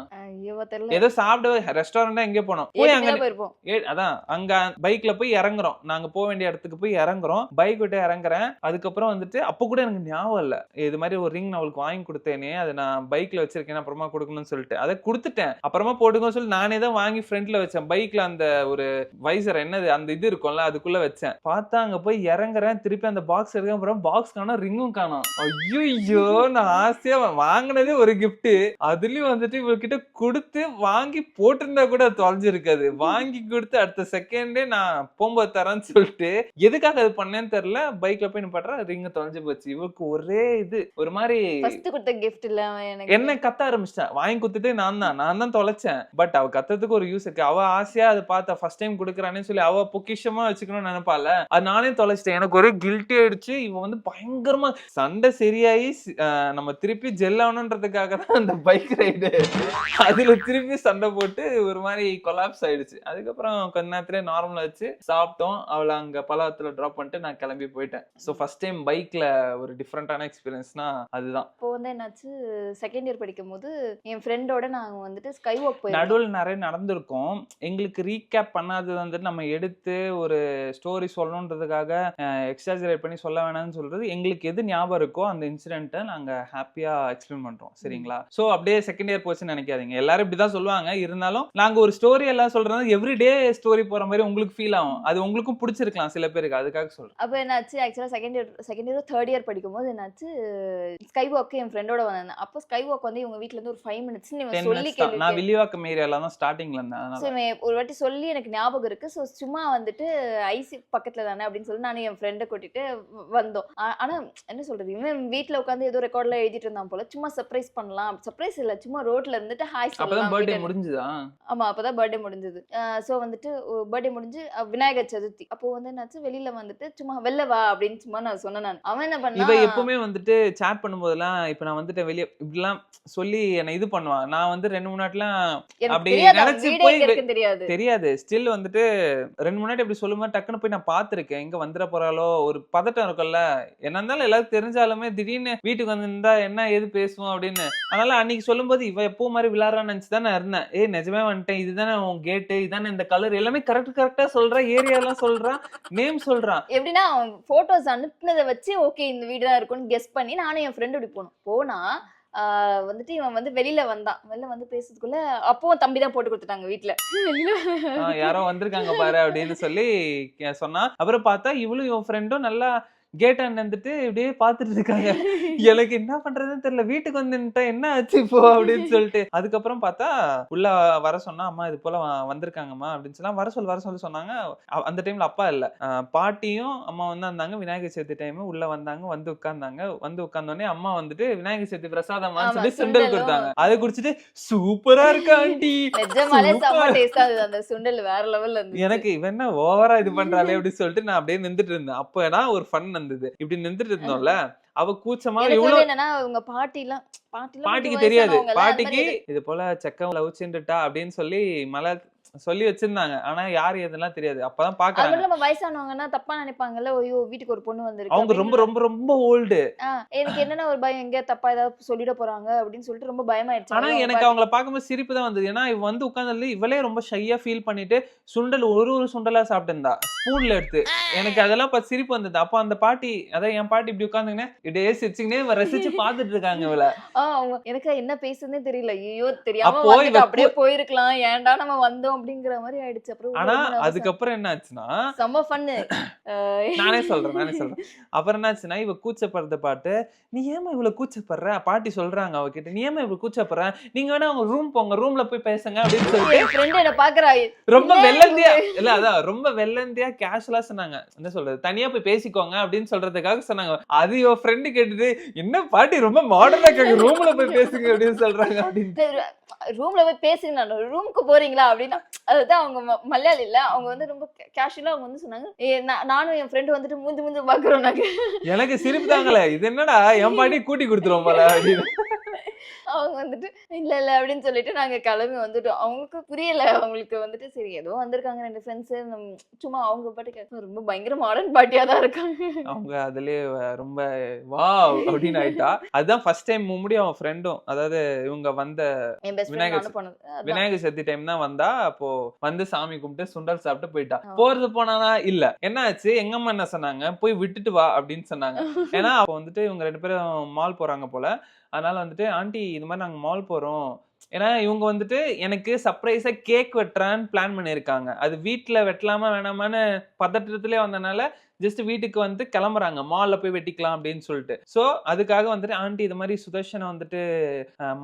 ஏதோ சாப்பிட ரெஸ்டாரண்டா எங்கே போனோம். போய் அங்க அதான் அங்க பைக்ல போய் இறங்குறோம். நாங்க போக வேண்டிய இடத்துக்கு போய் இறங்குறோம். பைக் விட்டு இறங்குறேன். அதுக்கப்புறம் வந்துட்டு அப்போ கூட எனக்கு ஞாபகம் இல்ல. இது மாதிரி ஒரு ரிங் நான் அவளுக்கு வாங்கி கொடுத்தேனே அதை நான் பைக்ல வச்சிருக்கேன் அப்புறமா கொடுக்கணும்னு சொல்லிட்டு. அதை கொடுத்துட்டேன். அப்புறமா போட்டுக்கோன்னு சொல்லி நானே தான் வாங்கி ஃப்ரண்ட்ல வச்சேன். பைக்ல அந்த ஒரு வைசர் என்னது அந்த இது இருக்கும்ல அதுக்குள்ள வச்சேன். பார்த்தா அங்க போய் இறங்குறேன் திருப்பி அந்த பாக்ஸ் எடுக்க அப்புறம் பாக்ஸ் காணோம் ரிங்கும் காணோம். ஐயோ நான் ஆசையா வாங்கினதே ஒரு கிஃப்ட் அதுலயும் வந்துட்டு இவர்கிட்ட கொடுத்து வாங்கி போட்டிருந்தா கூட அது தொலைஞ்சிருக்காது. வாங்கி கொடுத்து அடுத்த செகண்டே நான் போகும்போது தரேன்னு சொல்லிட்டு எதுக்காக அது பண்ணேன்னு தெரியல பைக்ல போய் பண்றேன் ரிங்க தொலைஞ்சு போச்சு. இவருக்கு ஒரே இது ஒரு மாதிரி ஃபர்ஸ்ட் கொடுத்த கிஃப்ட் இல்ல எனக்கு. என்ன கத்த ஆரம்பிச்சிட்டேன் வாங்கி கொடுத்துட்டு நான் தான் நான் தான் தொலைச்சேன். பட் அவ கத்ததுக்கு ஒரு யூஸ் இருக்கு. அவ ஆசையா அதை பார்த்தா ஃபர்ஸ்ட் டைம் கொடுக்குறானே சொல்லி அவ பொக்கிஷமா வச்சுக்கணும்னு நினைப்பால அது நானே தொலைச்சிட்டேன். எனக்கு ஒரே கில்ட்டி ஆயிடுச்சு. இவ வந்து பயங்கரமா சண்டை சரியாயி நம்ம திருப்பி ஜெல் ஆகணுன்றதுக்காக தான் அந்த பைக் ரைடு அதுல திருப்பி சண்டை போட்டு ஒரு மாதிரி கொலாப்ஸ் ஆயிடுச்சு. அதுக்கப்புறம் கொஞ்ச நேரத்துல நார்மலா வச்சு சாப்பிட்டோம். அவளை அங்க பலவத்துல டிராப் பண்ணிட்டு நான் கிளம்பி போயிட்டேன். ஸோ ஃபர்ஸ்ட் டைம் பைக்ல ஒரு டிஃப்ரெண்டான எக்ஸ்பீரியன்ஸ்னா அதுதான். இப்போ வந்து என்னாச்சு? செகண்ட் இயர் படிக்கும் போது என் ஃப்ரெண்டோட நாங்க வந்துட்டு ஸ்கை வாக் போயிருந்தோம். நடுவில் நிறைய நடந்திருக்கும். எங்களுக்கு ரீகேப் பண்ணாதது வந்துட்டு நம்ம எடுத்து ஒரு ஸ்டோரி சொல்லணுன்றதுக்காக எக்ஸாஜரேட் பண்ணி சொல்ல வேணாம்னு சொல்றது எங்களுக்கு எது ஞாபகம் இருக்கோ அந்த இன்சிடென்ட்டை நாங்க ஹாப்பியா எக்ஸ்பிளைன் பண்றோம். சரிங்களா? ஸோ அப்படியே செகண்ட் இயர் போச்சுன்னு நினைக்காதீங்க. எல்லாரும் இப்படிதான் சொல்லுவாங்க. இருந்தாலும் நாங்க ஒரு ஸ்டோரி எல்லாம் சொல்றது எவ்ரி டே ஸ்டோரி போற மாதிரி உங்களுக்கு ஃபீல் ஆகும். அது உங்களுக்கும் பிடிச்சிருக்கலாம் சில பேருக்கு. அதுக்காக சொல்றேன். அப்போ என்னாச்சு? ஆக்சுவலாக second year second year third year படிக்கும்போது என்னாச்சு ஸ்கை வாக்கு என் ஃப்ரெண்டோட வந்தேன். அப்போ ஸ்கை வாக் வந்து இவங்க வீட்ல இருந்து ஒரு ஃபைவ் மினிட்ஸ் நீ டென் சொல்லி நான் வில்லிவாக்கம் ஏரியால தான் ஸ்டார்டிங்ல இருந்தேன் ஸோ ஒரு வாட்டி சொல்லி எனக்கு ஞாபகம் இருக்கு. ஸோ சும்மா வந்துட்டு ஐசி பக்கத்துல தானே அப்படின்னு சொல்லி நான் என் ஃப்ரெண்டை கூட்டிட்டு வந்தோம். ஆனா என்ன சொல்றது? இவன் வீட்ல உட்காந்து ஏதோ ரெக்கார்ட்ல எழுதிட்டு இருந்தான் போல. சும்மா சர்ப்ரைஸ் பண்ணலாம். சர்ப்ரைஸ் இல்ல சும்மா ரோட்ல இருந்துட்டு ஹாய் சொல்லலாம் பர்த்டே முடிஞ்சுதா? ஆமா அப்பதான் பர்த்டே முடிஞ்சது. ஸோ வந்துட்டு பர்த்டே முடிஞ்சு விநாயகர் சதுர்த்தி. அப்போ வந்து என்னாச்சு? வெளியில வந்துட்டு சும்மா வெளில வா அப்படின்னு சும்மா நான் சொன்னேன் நான். அவன் என்ன பண்ணா எப்பவுமே வந்துட்டு சாட் பண்ணும்போதெல்லாம் இப்ப நான் வந்துட்டு வெளிய இப்படிலாம் சொல்லி என்னை இது பண்ணுவான் நான் வந்து ரெண்டு மூணு எனக்கு அப்படி நினைச்சு போய் தெரியாது. தெரியாது. ஸ்டில் வந்துட்டு ரெண்டு மூணு நாட்டு இப்படி சொல்லும்போது டக்குன்னு போய் நான் பார்த்திருக்கேன். எங்க வந்துட போறாளோ ஒரு பதட்டம் இருக்கும்ல. என்ன இருந்தாலும் எல்லாரும் தெரிஞ்சாலுமே திடீர்னு வீட்டுக்கு வந்திருந்தா என்ன ஏது பேசுவோம் அப்படின்னு. அதனால அன்னைக்கு சொல்லும்போது இவ எப்போ மாதிரி விளாட்றான்னு நினைச்சு தான் நான் இருந்தேன். ஏய் நிஜமே வந்துட்டேன். இதுதானே உன் கேட்டு இதானே இந்த கலர் எல்லாமே கரெக்ட் கரெக்டா சொல்றா. ஏரியா எல்லாம் சொல்றான் நேம் சொல்றான் எப்படின்னா போட்டோஸ் அனுப்புனதை வச்சு ஓகே இந்த வீடு தான் இருக்கும்னு கெஸ் பண்ணி நானும் என் ஃப்ரெண்டு இப்படி போனோம். போனா ஆஹ் வந்துட்டு இவன் வந்து வெளியில வந்தான். வெளில வந்து பேசுறதுக்குள்ள அப்பவும் தம்பி தான் போட்டு கொடுத்துட்டாங்க வீட்டுல வெளியில யாரோ வந்திருக்காங்க பாரு அப்படின்னு சொல்லி கே- சொன்னா அப்புறம் பார்த்தா இவளும் இவன் ஃப்ரெண்டும் நல்லா கேட்டா நின்றுட்டு இப்படியே பார்த்துட்டு இருக்காங்க. எனக்கு என்ன பண்றதுன்னு தெரியல. வீட்டுக்கு வந்து நின்னுட்டா என்ன ஆச்சு இப்போ அப்படின்னு சொல்லிட்டு. அதுக்கப்புறம் பார்த்தா உள்ள வர சொன்னா அம்மா இது போல வந்திருக்காங்கம்மா அப்படின்னு சொல்லலாம் வர சொல்லி வர சொல்லி சொன்னாங்க. அந்த டைம்ல அப்பா இல்ல. பாட்டியும் அம்மா வந்து வந்தாங்க. விநாயகர் சதுர்த்தி டைம் உள்ள வந்தாங்க வந்து உட்கார்ந்தாங்க. வந்து உட்கார்ந்தோடனே அம்மா வந்துட்டு விநாயகர் சதுர்த்தி பிரசாதமான்னு சொல்லி சுண்டல். கொடுத்தாங்க. அதை குடிச்சிட்டு சூப்பரா இருக்கா ஆண்டி. அந்த சுண்டல் வேற லெவல்ல எனக்கு இவன் என்ன ஓவரா இது பண்றாளே அப்படின்னு சொல்லிட்டு நான் அப்படியே நின்றுட்டு இருந்தேன். அப்பதான் ஒரு ஃபன் வந்தது. இப்படி நின்றுட்டு இருந்தோம்ல அவ கூச்சமா என்னன்னா உங்க பாட்டி எல்லாம் பாட்டி பாட்டிக்கு தெரியாது. பாட்டிக்கு இது போல செக்கம் லவ்ச்சுண்டுட்டா அப்படின்னு சொல்லி மலை சொல்லி வச்சிருந்தாங்க. ஆனா யாரு எதெல்லாம் தெரியாது. அப்பதான் பாக்குறாங்க. நம்ம வயசானவங்கன்னா தப்பா நினைப்பாங்கல்ல ஐயோ வீட்டுக்கு ஒரு பொண்ணு வந்திருக்கு அவங்க ரொம்ப ரொம்ப ரொம்ப ஓல்டு எனக்கு என்னன்னா ஒரு பயம் எங்க தப்பா ஏதாவது சொல்லிட போறாங்க அப்படின்னு சொல்லிட்டு ரொம்ப பயமாயிடுச்சு. ஆனா எனக்கு அவங்கள பார்க்கும்போது சிரிப்பு தான் வந்தது. ஏன்னா இவ வந்து உட்கார்ந்து இவளே ரொம்ப ஷையா ஃபீல் பண்ணிட்டு சுண்டல் ஒரு ஒரு சுண்டலா சாப்பிட்டு ஸ்பூன்ல எடுத்து. எனக்கு அதெல்லாம் பார்த்து சிரிப்பு வந்தது. அப்போ அந்த பாட்டி அதான் என் பாட்டி இப்படி உட்காந்துங்கன்னு இப்படியே சிரிச்சுங்கன்னே ரசிச்சு பார்த்துட்டு இருக்காங்க இவள. எனக்கு என்ன பேசுறதுனே தெரியல. ஐயோ தெரியாம அப்படியே போயிருக்கலாம். ஏன்டா நம்ம வந்தோம் அப்படிங்கிற மாதிரி ஆயிடுச்சு. அப்புறம் ஆனா அதுக்கப்புறம் என்ன ஆச்சுன்னா செம்ம ஃபன்னு [LAUGHS] நானே சொல்றேன் நானே சொல்றேன். அப்புறம் என்னாச்சுன்னா இவ கூச்சப்படுறத பாட்டு நீ ஏமா இவ்வளவு கூச்சப்படுற? பாட்டி சொல்றாங்க அவகிட்ட நீ ஏமா இவ்வளவு கூச்சப்படுற? நீங்க வேணா அவங்க ரூம் போங்க ரூம்ல போய் பேசுங்க அப்படின்னு சொல்லிட்டு ஃப்ரெண்ட் என்ன பாக்குறா. ரொம்ப என்ன வெள்ளந்தியா? இல்ல அதான் ரொம்ப வெள்ளந்தியா கேஷுவலா சொன்னாங்க. என்ன சொல்றது தனியா போய் பேசிக்கோங்க அப்படின்னு சொல்றதுக்காக சொன்னாங்க. அது இவ ஃப்ரெண்டு கேட்டுட்டு என்ன பாட்டி ரொம்ப மாடர்னா கேட்க ரூம்ல போய் பேசுங்க அப்படின்னு சொல்றாங்க அப்படின்னு. ரூம்ல போய் பேசுங்க ரூமுக்கு போறீங்களா? அப்படின்னா அதுதான் அவங்க மலையாளி இல்ல. அவங்க வந்து ரொம்ப கேஷுவலா அவங்க வந்து சொன்னாங்க "ஏ, நா- நானும் என் ஃப்ரெண்டு வந்துட்டு மூந்து மூந்து பாக்குறோம் நாங்க. எனக்கு சிரிப்பு தாங்கல. இது என்னடா என் பாட்டி கூட்டி கொடுத்துருவோம் போல அவங்க வந்துட்டு இல்ல இல்ல அப்படின்னு சொல்லிட்டு நாங்க கிளம்பி வந்துட்டோம். அவங்களுக்கு புரியல. அவங்களுக்கு வந்துட்டு சரி ஏதோ வந்திருக்காங்க ரெண்டு ஃப்ரெண்ட்ஸ் சும்மா அவங்க பாட்டுக்கு ரொம்ப பயங்கர மாடர்ன் பார்ட்டியா தான் இருக்காங்க. அவங்க அதுலயே ரொம்ப வா அப்படின்னு ஆயிட்டா. அதுதான் ஃபர்ஸ்ட் டைம் முன்னாடி அவன் ஃப்ரெண்டும் அதாவது இவங்க வந்த விநாயகர். விநாயகர் சதுர்த்தி டைம் தான் வந்தா அப்போ வந்து சாமி கும்பிட்டு சுண்டல் சாப்பிட்டு போயிட்டா. போறது போனானா இல்ல. என்ன ஆச்சு எங்க அம்மா என்ன சொன்னாங்க? போய் விட்டுட்டு வா அப்படின்னு சொன்னாங்க. [LAUGHS] ஏன்னா அப்போ வந்துட்டு இவங்க ரெண்டு பேரும் மால் போறாங்க போல. அதனால வந்துட்டு ஆண்டி இது மாதிரி நாங்க மால் போறோம். ஏன்னா இவங்க வந்துட்டு எனக்கு சர்ப்ரைஸா கேக் வெட்டுறான்னு பிளான் பண்ணியிருக்காங்க. அது வீட்ல வெட்டலாமா வேணாமான்னு பதட்டத்திலே வந்தனால ஜஸ்ட் வீட்டுக்கு வந்து கிளம்புறாங்க. மாலில் போய் வெட்டிக்கலாம் அப்படின்னு சொல்லிட்டு. ஸோ அதுக்காக வந்துட்டு ஆண்டி இது மாதிரி சுதர்ஷனை வந்துட்டு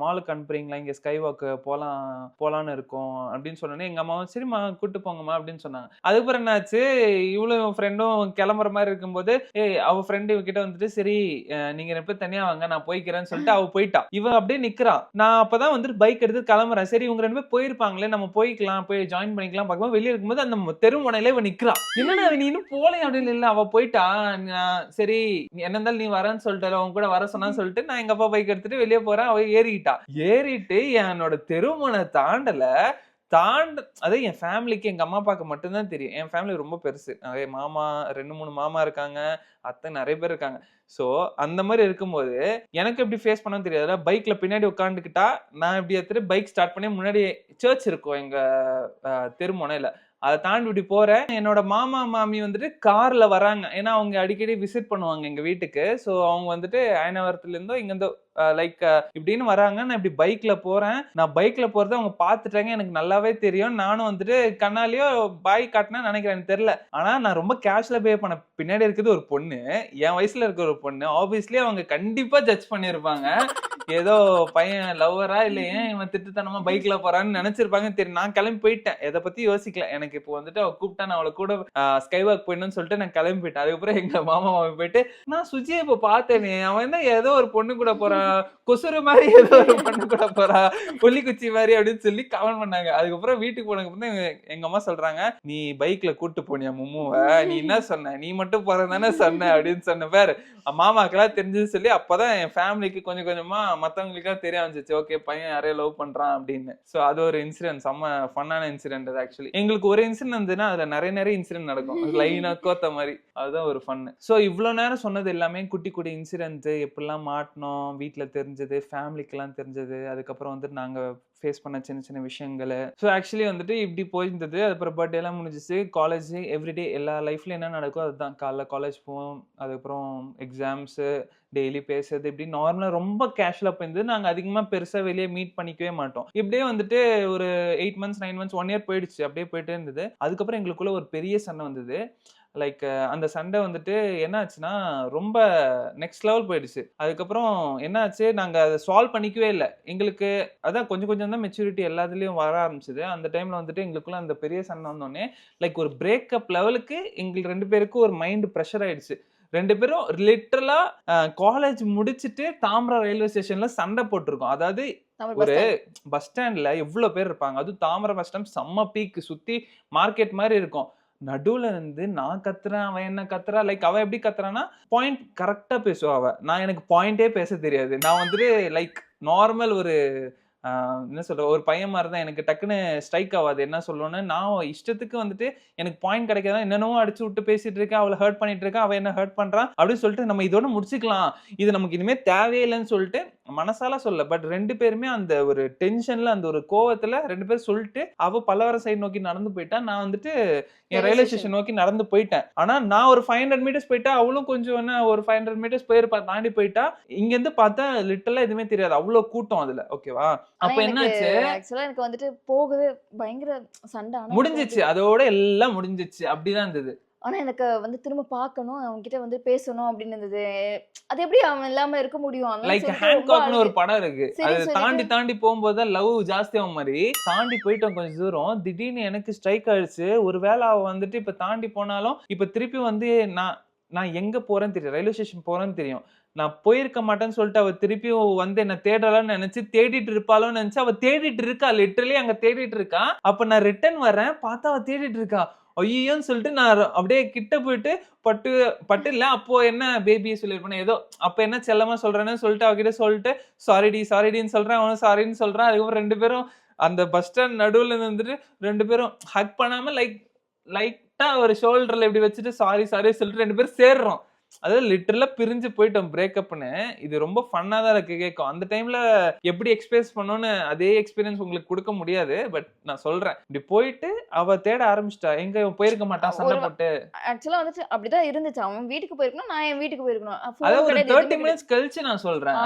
மாலுக்கு அனுப்புறீங்களா? இங்கே ஸ்கை வாக்கு போகலாம் போகலான்னு இருக்கோம் அப்படின்னு சொன்னோன்னே எங்கள் அம்மாவும் சரிம்மா கூப்பிட்டு போங்கம்மா அப்படின்னு சொன்னாங்க. அதுக்கப்புறம் என்னாச்சு? இவளும் ஃப்ரெண்டும் கிளம்புற மாதிரி இருக்கும்போது ஏய் அவள் ஃப்ரெண்டு இவகிட்ட வந்துட்டு சரி நீங்கள் ரெண்டு பேரும் தனியாக வாங்க நான் போய்க்கிறேன்னு சொல்லிட்டு அவள் போயிட்டான் இவ அப்படியே நிற்கிறான் நான் அப்போ தான் வந்துட்டு பைக் எடுத்து கிளம்புறேன். சரி இவங்க ரெண்டு பேர் போயிருப்பாங்களே நம்ம போய்க்கலாம் போய் ஜாயின் பண்ணிக்கலாம். பார்க்கும்போது வெளியே இருக்கும்போது அந்த தெருமுனையில இவன் நிற்கிறான் நிக்கிறான் என்னடா நீ இன்னும் போகலையே அப்படின்னு இல்லை அவ போயிட்டா சரி என்ன இருந்தாலும் நீ வரேன்னு சொல்லிட்டு அவங்க கூட வர சொன்னான்னு சொல்லிட்டு நான் எங்க அப்பா பைக் எடுத்துட்டு வெளியே போறேன். அவ ஏறிக்கிட்டா ஏறிட்டு என்னோட தெருமுனை தாண்டல தாண்ட அது என் ஃபேமிலிக்கு எங்க அம்மா அப்பாவுக்கு மட்டும்தான் தெரியும். என் ஃபேமிலி ரொம்ப பெருசு. நிறைய மாமா ரெண்டு மூணு மாமா இருக்காங்க. அத்தை நிறைய பேர் இருக்காங்க. ஸோ அந்த மாதிரி இருக்கும்போது எனக்கு எப்படி ஃபேஸ் பண்ண தெரியாதுல பைக்ல பின்னாடி உட்காந்துக்கிட்டா நான் எப்படி எடுத்துட்டு பைக் ஸ்டார்ட் பண்ணி முன்னாடி சர்ச் இருக்கும் எங்க அஹ், தெருமுனையில அதை தாண்டி இப்படி போறேன் என்னோட மாமா மாமி வந்துட்டு கார்ல வராங்க. ஏன்னா அவங்க அடிக்கடி விசிட் பண்ணுவாங்க எங்க வீட்டுக்கு. ஸோ அவங்க வந்துட்டு அயனவரத்துல இருந்தோ இங்க இருந்தோ லைக் இப்படின்னு வராங்க. நான் இப்படி பைக்ல போறேன். நான் பைக்ல போறத அவங்க பார்த்துட்டாங்க. எனக்கு நல்லாவே தெரியும். நானும் வந்துட்டு கண்ணாலேயோ பாய் காட்டினா நினைக்கிறேன். தெரியல. ஆனா நான் ரொம்ப கேஷ்ல பே பண்ண பின்னாடி இருக்குது ஒரு பொண்ணு. என் வயசுல இருக்க ஒரு பொண்ணு. ஆப்வியஸ்லி அவங்க கண்டிப்பா ஜட்ஜ் பண்ணிருப்பாங்க. ஏதோ பையன் லவ்வரா இல்ல ஏன் இவன் திட்டுத்தனமா பைக்ல போறான்னு நினைச்சிருப்பாங்க. தெரியும் நான் கிளம்பி போயிட்டேன். எதை பத்தி யோசிக்கல. எனக்கு இப்போ வந்துட்டு அவ கூப்பிட்டா நான் அவளை கூட ஸ்கை வாக் போயிடணும்னு சொல்லிட்டு நான் கிளம்பி போயிட்டேன். அதுக்கப்புறம் எங்க மாமா மாமி போயிட்டு நான் சுஜியை இப்போ பார்த்தேனே. அவன் தான் ஏதோ ஒரு பொண்ணு கூட போறான் கொசுறு மாதிரி ஏதோ ஒரு பண்ண கூட போறா புள்ளிக்குச்சி மாதிரி அப்படின்னு சொல்லி கமெண்ட் பண்ணாங்க. அதுக்கப்புறம் வீட்டுக்கு போனதுக்கு அப்புறம் எங்க- எங்க அம்மா சொல்றாங்க நீ பைக்ல கூட்டு போனியா மும்முவ? நீ என்ன சொன்ன? நீ மட்டும் போறதானே சொன்ன? அப்படின்னு சொன்ன. பேர் மாமாக்கெல்லாம் தெரிஞ்சது சொல்லி அப்பதான் என் ஃபேமிலிக்கு கொஞ்சம் கொஞ்சமா மத்தவங்களுக்கெல்லாம் தெரிய வந்துச்சு ஓகே பையன் யாரையும் லவ் பண்றான் அப்படின்னு. சோ அது ஒரு இன்சிடென்ட். செம்ம ஃபன்னான இன்சிடென்ட் அது ஆக்சுவலி. எங்களுக்கு ஒரு இன்சிடென்ட் இருந்ததுன்னா அதுல நிறைய நிறைய இன்சிடென்ட் நடக்கும். லைனா கோத்த மாதிரி. அதுதான் ஒரு ஃபன்னு ஸோ இவ்வளோ நேரம் சொன்னது எல்லாமே குட்டி குட்டி இன்சிடென்ட். எப்படிலாம் மாட்டினோம் வீட்டில் தெரிஞ்சது ஃபேமிலிக்கெல்லாம் தெரிஞ்சது. அதுக்கப்புறம் வந்துட்டு நாங்கள் ஃபேஸ் பண்ண சின்ன சின்ன விஷயங்களை. ஸோ ஆக்சுவலி வந்துட்டு இப்படி போயிருந்தது. அதுக்கப்புறம் பர்த்டேலாம் முடிஞ்சிச்சு. காலேஜ் எவ்ரிடே எல்லா லைஃப்ல என்ன நடக்கும் அதுதான். காலைல காலேஜ் போவோம். அதுக்கப்புறம் எக்ஸாம்ஸு டெய்லி பேசுறது. இப்படி நார்மலாக ரொம்ப கேஷுவலாக போயிருந்தது. நாங்கள் அதிகமாக பெருசாக வெளியே மீட் பண்ணிக்கவே மாட்டோம். இப்படியே வந்துட்டு ஒரு eight months nine months one year போயிடுச்சு. அப்படியே போயிட்டே இருந்தது. அதுக்கப்புறம் எங்களுக்குள்ள ஒரு பெரிய சண்டை வந்தது. லைக் அந்த சண்டை வந்துட்டு என்ன ஆச்சுன்னா ரொம்ப நெக்ஸ்ட் லெவல் போயிடுச்சு. அதுக்கப்புறம் என்ன ஆச்சு நாங்கள் அதை சால்வ் பண்ணிக்கவே இல்லை. எங்களுக்கு அதான் கொஞ்சம் கொஞ்சம் தான் மெச்சூரிட்டி எல்லாத்துலேயும் வர ஆரம்பிச்சது. அந்த டைமில் வந்துட்டு எங்களுக்குள்ள அந்த பெரிய சண்டை வந்தோடனே லைக் ஒரு பிரேக்கப் லெவலுக்கு எங்களுக்கு ரெண்டு பேருக்கும் ஒரு மைண்ட் ப்ரெஷர் ஆயிடுச்சு. ரெண்டு பேரும் லிட்டரலா காலேஜ் முடிச்சுட்டு தாம்பரா ரயில்வே ஸ்டேஷன்ல சண்டை போட்டிருக்கோம். அதாவது ஒரு. பஸ் ஸ்டாண்ட்ல எவ்வளவு பேர் இருப்பாங்க? அதுவும் தாம்பரம் பஸ் ஸ்டாண்ட் செம்ம பீக் சுத்தி மார்க்கெட் மாதிரி இருக்கும். நடுவுல இருந்து நான் கத்துறேன் அவன் என்ன கத்துறா? லைக் அவன் எப்படி கத்துறான்னா பாயிண்ட் கரெக்டா பேசுவா அவ. நான் எனக்கு பாயிண்டே பேச தெரியாது. நான் வந்துட்டு லைக் நார்மல் ஒரு என்ன சொல்ற ஒரு பையன் மாதிரி தான் எனக்கு டக்குன்னு ஸ்ட்ரைக் ஆகாது என்ன சொல்லணும்னு நான் இஷ்டத்துக்கு வந்துட்டு எனக்கு பாயிண்ட் கிடைக்காதான் என்னென்னவோ அடிச்சு விட்டு பேசிட்டு இருக்கேன். அவளை ஹர்ட் பண்ணிட்டு இருக்கேன். அவள் என்ன ஹர்ட் பண்றான் அப்படின்னு சொல்லிட்டு நம்ம இதோட முடிச்சுக்கலாம். இது நமக்கு இனிமே தேவையில்லைன்னு சொல்லிட்டு மனசால சொல்ல பட் ரெண்டு பேருமே அந்த ஒரு டென்ஷன்ல அந்த ஒரு கோவத்துல ரெண்டு பேரும் சொல்லிட்டு அவ பல்லவர சைடு நோக்கி நடந்து போயிட்டா. நான் வந்துட்டு என் ரயில்வே. ஸ்டேஷன் நோக்கி நடந்து போயிட்டேன். ஆனா நான் ஒரு ஃபைவ் ஹண்ட்ரட் மீட்டர்ஸ் போயிட்டா அவளும் கொஞ்சம் என்ன ஒரு ஃபைவ் ஹண்ட்ரட் மீட்டர்ஸ் போயிருப்பா தாண்டி போயிட்டா. இங்க இருந்து பார்த்தா லிட்டலா எதுவுமே தெரியாது. அவ்வளவு கூட்டம் அதுல. ஓகேவா அப்ப என்னாச்சு? ஆக்சுவலா எனக்கு வந்துட்டு போகவே பயங்கர சண்டை முடிஞ்சிச்சு. அதோட எல்லாம் முடிஞ்சிச்சு. அப்படிதான் இருந்தது. ஆனா எனக்கு வந்து திரும்ப பார்க்கணும் அவங்க கிட்ட வந்து பேசணும் அப்படின்னு இருந்தது. அது எப்படி அவன் இல்லாம இருக்க முடியும்? லைக் ஹேண்ட்காக்னு ஒரு படம் இருக்கு. அது தாண்டி தாண்டி போகும்போது லவ் ஜாஸ்தியாகும் மாதிரி. தாண்டி போயிட்டோம் கொஞ்சம் தூரம். திடீர்னு எனக்கு ஸ்ட்ரைக் ஆயிடுச்சு. ஒருவேளை அவ வந்துட்டு இப்ப தாண்டி போனாலும் இப்ப திருப்பி வந்து நான் நான் எங்க போறேன்னு தெரியும். ரயில்வே ஸ்டேஷன் போறேன்னு தெரியும். நான் போயிருக்க மாட்டேன்னு சொல்லிட்டு அவ திருப்பியும் வந்து என்ன தேடலாம்னு நினைச்சு தேடிட்டு இருப்பாளோன்னு நினைச்சு அவ தேடிட்டு இருக்கா. லிட்டரலி அங்க தேடிட்டு இருக்கா. அப்ப நான் ரிட்டர்ன் வரேன் பார்த்தா அவ தேடிட்டு இருக்கா. ஐயோன்னு சொல்லிட்டு நான் அப்படியே கிட்ட போயிட்டு பட்டு பட்டு இல்லை அப்போ என்ன பேபியை சொல்லியிருப்பேன் ஏதோ அப்போ என்ன செல்லமா சொல்றேன்னு சொல்லிட்டு அவகிட்ட சொல்லிட்டு சாரிடி சாரிடின்னு சொல்றேன் அவனும் சாரின்னு சொல்றான். அதுக்கப்புறம் ரெண்டு பேரும் அந்த பஸ் ஸ்டாண்ட் நடுவில் இருந்துட்டு ரெண்டு பேரும் ஹக் பண்ணாம லைக் லைட்டா ஒரு ஷோல்டர்ல இப்படி வச்சுட்டு சாரி சாரி சொல்லிட்டு ரெண்டு பேரும் சேர்றோம். அதாவது லிட்டரலா பிரிஞ்சு போயிட்டோம் பிரேக்கப்னு இது ரொம்ப ஃபன்னா தான் இருக்கு கேட்கும் அந்த டைம்ல எப்படி எக்ஸ்பீரியன்ஸ் பண்ணோன்னு அதே எக்ஸ்பீரியன்ஸ் உங்களுக்கு கொடுக்க முடியாது. பட் நான் சொல்றேன். இப்படி போயிட்டு அவ தேட ஆரம்பிச்சிட்டா. எங்க இவன் போயிருக்க மாட்டான்? சண்டை போட்டு. ஆக்சுவலா வந்துட்டு அப்படிதான் இருந்துச்சு. அவன் வீட்டுக்கு போயிருக்கணும் நான் என் வீட்டுக்கு போயிருக்கணும். அதாவது ஒரு தேர்ட்டி மினிட்ஸ் கழிச்சு நான் சொல்றேன்.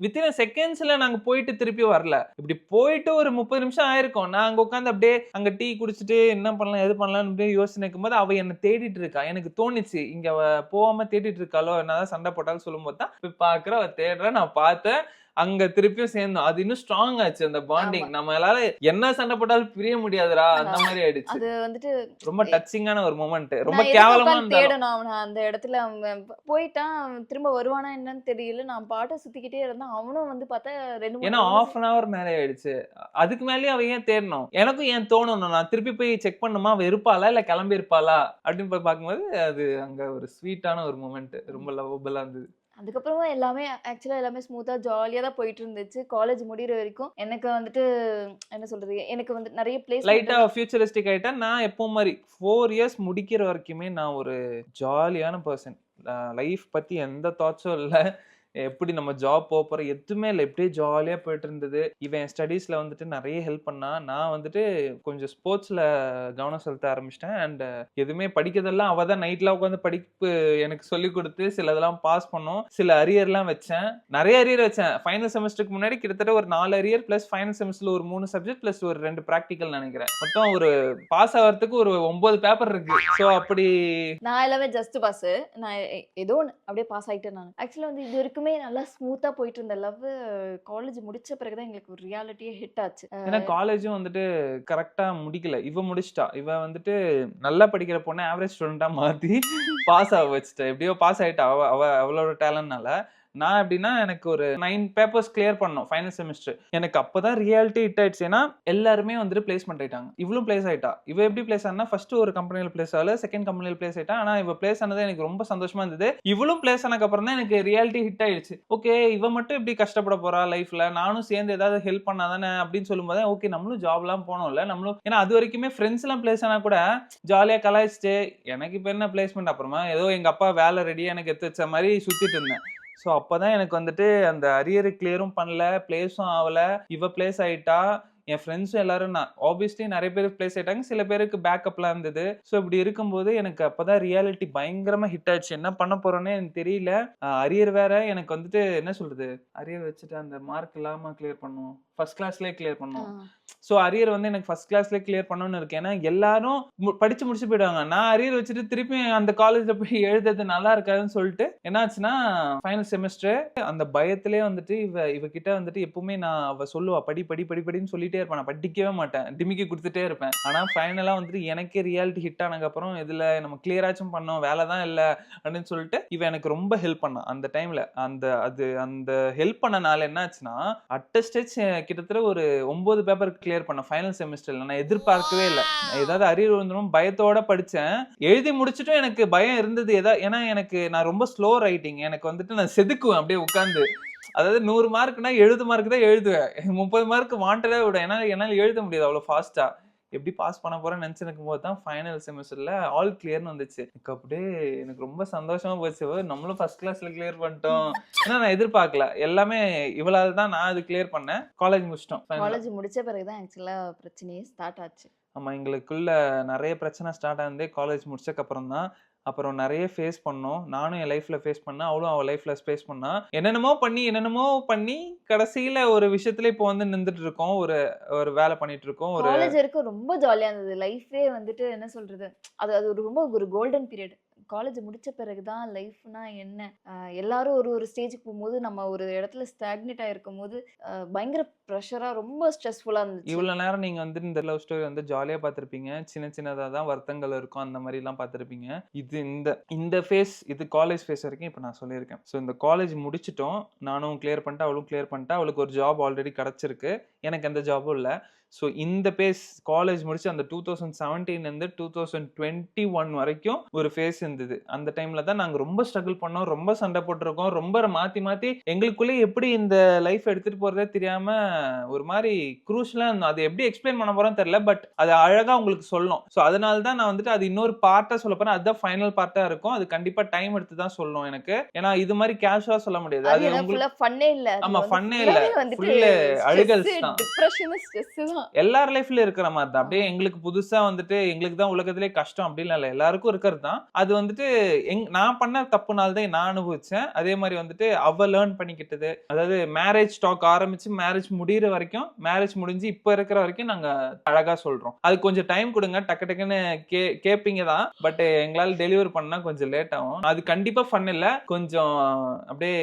வித்தின் செகண்ட்ஸ்ல நாங்க போயிட்டு திருப்பி வரல. இப்படி போயிட்டு ஒரு முப்பது நிமிஷம் ஆயிருக்கும். நான் அங்க உட்காந்து அப்படியே அங்க டீ குடிச்சிட்டு என்ன பண்ணலாம் எது பண்ணலாம் அப்படியே யோசனை இருக்கும் போது அவ என்ன தேடிட்டு இருக்கா. எனக்கு தோணுச்சு இங்க போகாம தேடிட்டு இருக்காளோ என்னதான் சண்டை போட்டாலும் சொல்லும் போது தான் போய் பாக்குற அவ நான் பார்த்தேன். அங்க திருப்பியும் சேர்ந்தோம். அது இன்னும் ஸ்ட்ராங் ஆச்சு. அந்த பாண்டிங் நம்மளால என்ன சண்டை போட்டாலும் பிரிய முடியாதுடா. அந்த மாதிரி ஆயிடுச்சு. அது வந்துட்டு ரொம்ப டச்சிங்கான ஒரு மூமெண்ட் ரொம்ப கேவலமா தேடணும் அவனை? அந்த இடத்துல அவன் போயிட்டான் அவன் திரும்ப வருவானா என்னன்னு தெரியல. நான் பாட்டை சுத்திக்கிட்டே இருந்தேன். அவனும் வந்து பார்த்தா ரெண்டு ஏன்னா ஆஃப் அன் ஹவர் மேலே ஆயிடுச்சு. அதுக்கு மேலேயே அவ ஏன் தேடணும்? எனக்கும் ஏன் தோணணும்? நான் திருப்பி போய் செக் பண்ணுமா? அவ இருப்பாளா இல்ல கிளம்பி இருப்பாளா அப்படின்னு போய் பார்க்கும்போது அது அங்க ஒரு ஸ்வீட்டான ஒரு மூமெண்ட் ரொம்ப லவ்வபிளா இருந்தது. அதுக்கப்புறமா எல்லாமே ஆக்சுவலாக எல்லாமே ஸ்மூத்தாக ஜாலியாக தான் போயிட்டு இருந்துச்சு காலேஜ் முடியிற வரைக்கும் எனக்கு வந்துட்டு என்ன சொல்றது எனக்கு வந்து நிறைய பிளேஸ் லைட்டாக ஃபியூச்சரிஸ்டிக் ஆகிட்டேன் நான் எப்போ மாதிரி ஃபோர் இயர்ஸ் முடிக்கிற வரைக்குமே நான் ஒரு ஜாலியான பர்சன் லைஃப் பற்றி எந்த தாட்ஸும் இல்லை. எப்படி நம்ம ஜாப் போக போறோம் எதுவுமே இல்லை. எப்படியே ஜாலியாக போயிட்டு இருந்தது. இவன் ஸ்டடீஸில் வந்துட்டு நிறைய ஹெல்ப் பண்ணா. நான் வந்துட்டு கொஞ்சம் ஸ்போர்ட்ஸில் கவனம் செலுத்த ஆரம்பிச்சிட்டேன். அண்ட் எதுவுமே படிக்கிறதெல்லாம் அவள் தான் நைட்லாம் உட்காந்து படிப்பு எனக்கு சொல்லி கொடுத்து சில இதெல்லாம் பாஸ் பண்ணோம். சில அரியர்லாம் வச்சேன். நிறைய அரியர் வச்சேன். ஃபைனல் செமஸ்டருக்கு முன்னாடி கிட்டத்தட்ட ஒரு நாலு அரியர் ப்ளஸ் ஃபைனல் செமஸ்டர்ல ஒரு மூணு சப்ஜெக்ட் ப்ளஸ் ஒரு ரெண்டு ப்ராக்டிக்கல் நினைக்கிறேன். மொத்தம் ஒரு பாஸ் ஆகிறதுக்கு ஒரு ஒன்பது பேப்பர் இருக்கு. ஸோ அப்படி நான் எல்லாமே ஜஸ்ட் பாஸ் நான் எ- ஏதோ ஒன்று அப்படியே பாஸ் ஆகிட்டேன் நான். ஆக்சுவலாக வந்து இது வரைக்கும் நல்லா ஸ்மூத்தா போயிட்டு இருந்த லவ் காலேஜ் முடிச்ச பிறகுதான் எங்களுக்கு ஒரு ரியாலிட்டியே ஹிட் ஆச்சு. ஏன்னா காலேஜும் வந்துட்டு கரெக்டா முடிக்கல. இவ முடிச்சிட்டா. இவ வந்துட்டு நல்லா படிக்கிற பொண்ணை ஆவரேஜ் ஸ்டூடெண்டா மாத்தி [LAUGHS] பாஸ் ஆக வச்சுட்டா. எப்படியோ பாஸ் ஆயிட்டா. அவ அவ அவளோட டேலண்ட்னால நான் எப்படின்னா எனக்கு ஒரு நைன் பேப்பர்ஸ் கிளியர் பண்ணோம் ஃபைனல் செமஸ்டர் எனக்கு அப்பதான் ரியாலிட்டி ஹிட் ஆயிடுச்சு. ஏன்னா எல்லாருமே வந்துட்டு பிளேஸ்மெண்ட் ஆயிட்டாங்க. இவ்வளவு பிளேஸ் ஆயிட்டா. இவ எப்படி பிளேஸ் ஆனா ஃபர்ஸ்ட் ஒரு கம்பெனியில் பிளேஸ் ஆகல செகண்ட் கம்பெனியில் பிளேஸ் ஆயிட்டா. ஆனா இவ பிளேஸ் ஆனது எனக்கு ரொம்ப சந்தோஷமா இருந்தது. இவளும் பிளேஸ் ஆனதுக்கு அப்புறம் தான் எனக்கு ரியாலிட்டி ஹிட் ஆயிடுச்சு. ஓகே இவ மட்டும் எப்படி கஷ்டப்பட போறா லைஃப்ல நானும் சேர்ந்து ஏதாவது ஹெல்ப் பண்ணாதானே அப்படின்னு சொல்லும்போது ஓகே நம்மளும் ஜாப்லாம் போனோம்ல நம்மளும் ஏன்னா அது வரைக்குமே ஃப்ரெண்ட்ஸ் எல்லாம் பிளேஸ் ஆனா கூட ஜாலியா கலாய்ச்சிட்டு எனக்கு இப்போ என்ன பிளேஸ்மெண்ட் அப்புறமா ஏதோ எங்க அப்பா வேலை ரெடியா எனக்கு எடுத்து வச்ச மாதிரி சுத்திட்டு இருந்தேன். ஸோ அப்போதான் எனக்கு வந்துட்டு அந்த அரியர் கிளியரும் பண்ணல பிளேஸும் ஆகலை இவ பிளேஸ் ஆயிட்டா என் ஃப்ரெண்ட்ஸும் எல்லாரும் நான் ஆப்வியஸ்லி நிறைய பேர் பிளேஸ் ஆயிட்டாங்க சில பேருக்கு பேக்கப்லாம் இருந்தது. ஸோ இப்படி இருக்கும்போது எனக்கு அப்போதான் ரியாலிட்டி பயங்கரமாக ஹிட் ஆச்சு. என்ன பண்ண போறோன்னே எனக்கு தெரியல. அரியர் வேற எனக்கு வந்துட்டு என்ன சொல்றது? அரியர் வச்சுட்டு அந்த மார்க் இல்லாமல் கிளியர் பண்ணுவோம் ஃபர்ஸ்ட் கிளாஸ்லயே கிளியர் பண்ணும் ஸோ அரியர் வந்து எனக்கு ஃபர்ஸ்ட் கிளாஸ்ல கிளியர் பண்ணணும்னு இருக்கு. ஏன்னா எல்லாரும் படிச்சு முடிச்சு போயிடுவாங்க. நான் அரியர் வச்சுட்டு திருப்பி அந்த காலேஜ்ல போய் [LAUGHS] எழுதுறது நல்லா இருக்காதுன்னு சொல்லிட்டு என்னாச்சுன்னா ஃபைனல் செமஸ்டர் அந்த பயத்திலே வந்துட்டு இவ இவகிட்ட வந்துட்டு எப்பவுமே நான் அவ சொல்லுவா படி படி படி படின்னு சொல்லிட்டே இருப்பேன். நான் படிக்கவே மாட்டேன். டிமிக்கி கொடுத்துட்டே இருப்பேன். ஆனா ஃபைனலா வந்துட்டு எனக்கே ரியாலிட்டி ஹிட் ஆனதுக்கு அப்புறம் இதுல நம்ம கிளியராச்சும் பண்ணோம். வேலை தான் இல்ல அப்படின்னு சொல்லிட்டு இவ எனக்கு ரொம்ப ஹெல்ப் பண்ணா. அந்த டைம்ல அந்த அது அந்த ஹெல்ப் பண்ணனால என்னாச்சுன்னா அட்ட ஸ்டெச் கிட்டத்தட்ட ஒரு ஒன்பது பேப்பர் கிளியர் பண்ண ஃபைனல் செமஸ்டர்ல நான் எதிர்பார்க்கவே இல்லை. ஏதாவது அரியர் வந்துடும் பயத்தோட படித்தேன் எழுதி முடிச்சுட்டும் எனக்கு பயம் இருந்தது. ஏதா ஏன்னா எனக்கு நான் ரொம்ப ஸ்லோ ரைட்டிங் எனக்கு வந்துட்டு நான் செதுக்குவேன் அப்படியே உட்காந்து அதாவது நூறு மார்க்னா எழுபது மார்க் தான் எழுதுவேன். முப்பது மார்க் வாண்டடே விட ஏன்னா என்னால் எழுத முடியாது அவ்வளோ ஃபாஸ்ட்டாக எப்படி பாஸ் பண்ண போறேன்னு நினைச்சிருக்கும் போது தான் ஃபைனல் செமஸ்டர்ல ஆல் கிளியர்னு வந்துச்சு. எனக்கு அப்படியே எனக்கு ரொம்ப சந்தோஷமா போச்சு. நம்மளும் ஃபர்ஸ்ட் கிளாஸ்ல கிளியர் பண்ணிட்டோம். ஏன்னா நான் எதிர்பார்க்கல. எல்லாமே இவளால தான் நான் அது கிளியர் பண்ணேன். காலேஜ் முடிச்சிட்டோம். காலேஜ் முடிச்ச பிறகு தான் ஆக்சுவலாக பிரச்சனையே ஸ்டார்ட் ஆச்சு. ஆமா எங்களுக்குள்ள நிறைய பிரச்சனை ஸ்டார்ட் ஆனதே காலேஜ் முடிச்சதுக்கு அப்புறம் தான் அப்புறம் நிறைய ஃபேஸ் பண்ணோம். நானும் என் லைஃப்ல ஃபேஸ் பண்ணேன். அவளும் அவள் லைஃப்ல ஃபேஸ் பண்ணா. என்னென்னமோ பண்ணி என்னென்னமோ பண்ணி கடைசியில ஒரு விஷயத்துல இப்போ வந்து நின்றுட்டு இருக்கோம். ஒரு ஒரு வேலை பண்ணிட்டு இருக்கோம். ஒரு காலேஜ் வரைக்கும் ரொம்ப ஜாலியாக இருந்தது. லைஃபே வந்துட்டு என்ன சொல்றது? அது அது ஒரு ரொம்ப ஒரு கோல்டன் பீரியட் காலேஜ் முடித்த பிறகு தான் லைஃப்னா என்ன? எல்லாரும் ஒரு ஒரு ஸ்டேஜுக்கு போகும்போது நம்ம ஒரு இடத்துல ஸ்டாக்னேட் ஆகிருக்கும் போது பயங்கர ப்ரெஷராக ரொம்ப ஸ்ட்ரெஸ்ஃபுல்லாக இருந்துச்சு. இவ்வளோ நேரம் நீங்கள் வந்து இந்த லவ் ஸ்டோரி வந்து ஜாலியாக பார்த்துருப்பீங்க. சின்ன சின்னதாக தான் வருத்தங்கள் இருக்கும் அந்த மாதிரிலாம் பார்த்துருப்பீங்க. இது இந்த இந்த ஃபேஸ் இது காலேஜ் ஃபேஸ் வரைக்கும் இப்போ நான் சொல்லியிருக்கேன். ஸோ இந்த காலேஜ் முடிச்சிட்டோம். நானும் கிளியர் பண்ணிட்டேன் அவளும் கிளியர் பண்ணிட்டா அவளுக்கு ஒரு ஜாப் ஆல்ரெடி கிடச்சிருக்கு. எனக்கு எந்த ஜாபும் இல்லை. ஸோ இந்த பேஸ் காலேஜ் முடிச்சு அந்த டூ தௌசண்ட் செவன்டீன்லேருந்து டூ தௌசண்ட் டுவெண்ட்டி ஒன் வரைக்கும் ஒரு ஃபேஸ் இருந்தது. அந்த டைம்ல தான் நாங்கள் ரொம்ப ஸ்ட்ரகிள் பண்ணோம். ரொம்ப சண்டை போட்டிருக்கோம். ரொம்ப மாற்றி மாற்றி எங்களுக்குள்ளே எப்படி இந்த லைஃப் எடுத்துகிட்டு போகிறதே தெரியாம ஒரு மாதிரி குரூஷலாக இருந்தோம். அது எப்படி எக்ஸ்பிளைன் பண்ண போறோம்னு தெரியல பட் அது அழகாக உங்களுக்கு சொல்லணும். ஸோ அதனால தான் நான் வந்துட்டு அது இன்னொரு பார்ட்டாக சொல்ல போறேன். அதுதான் ஃபைனல் பார்ட்டாக இருக்கும். அது கண்டிப்பாக டைம் எடுத்து தான் சொல்லணும் எனக்கு. ஏன்னா இது மாதிரி கேஷுவலாக சொல்ல முடியாது. அது உங்களுக்கு ஃபன்னே இல்லை. ஆமா, fun ஏ இல்ல. Full அழுகல்ஸ் தான். எல்லார் லைஃப்ல இருக்கிற மாதிரி தான் அப்படியே எங்களுக்கு புதுசா வந்துட்டு எங்களுக்கு தான் உலகத்திலே கஷ்டம் அப்படின்னு இல்லை எல்லாருக்கும் இருக்கிறது தான். அது வந்துட்டு எங் நான் பண்ண தப்புனால தான் நான் அனுபவிச்சேன். அதே மாதிரி வந்துட்டு அவ லேர்ன் பண்ணிக்கிட்டது. அதாவது மேரேஜ் டாக் ஆரம்பிச்சு மேரேஜ் முடியிற வரைக்கும் மேரேஜ் முடிஞ்சு இப்போ இருக்கிற வரைக்கும் நாங்க அழகா சொல்றோம். அது கொஞ்சம் டைம் கொடுங்க. டக்கு டக்குன்னு கே கேட்பீங்க தான். பட் எங்களால் டெலிவர் பண்ணா கொஞ்சம் லேட் ஆகும். அது கண்டிப்பா ஃபன் இல்லை. கொஞ்சம் அப்படியே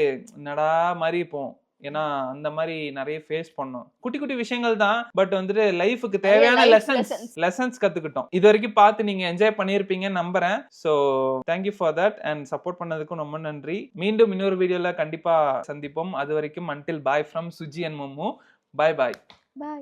நடா மாதிரி போகும் ஏன்னா அந்த மாதிரி நிறைய ஃபேஸ் பண்ணோம். குட்டி குட்டி விஷயங்கள் தான் பட் வந்துட்டு லைஃபுக்கு தேவையான லெசன்ஸ். லெசன்ஸ் கத்துக்கிட்டோம். இது வரைக்கும் பார்த்து நீங்க என்ஜாய் பண்ணியிருப்பீங்கன்னு நம்புறேன். So thank you for that and support பண்ணதுக்கும் ரொம்ப நன்றி. மீண்டும் இன்னொரு வீடியோல கண்டிப்பா சந்திப்போம். அது வரைக்கும் until bye from Suji and Mammu bye bye bye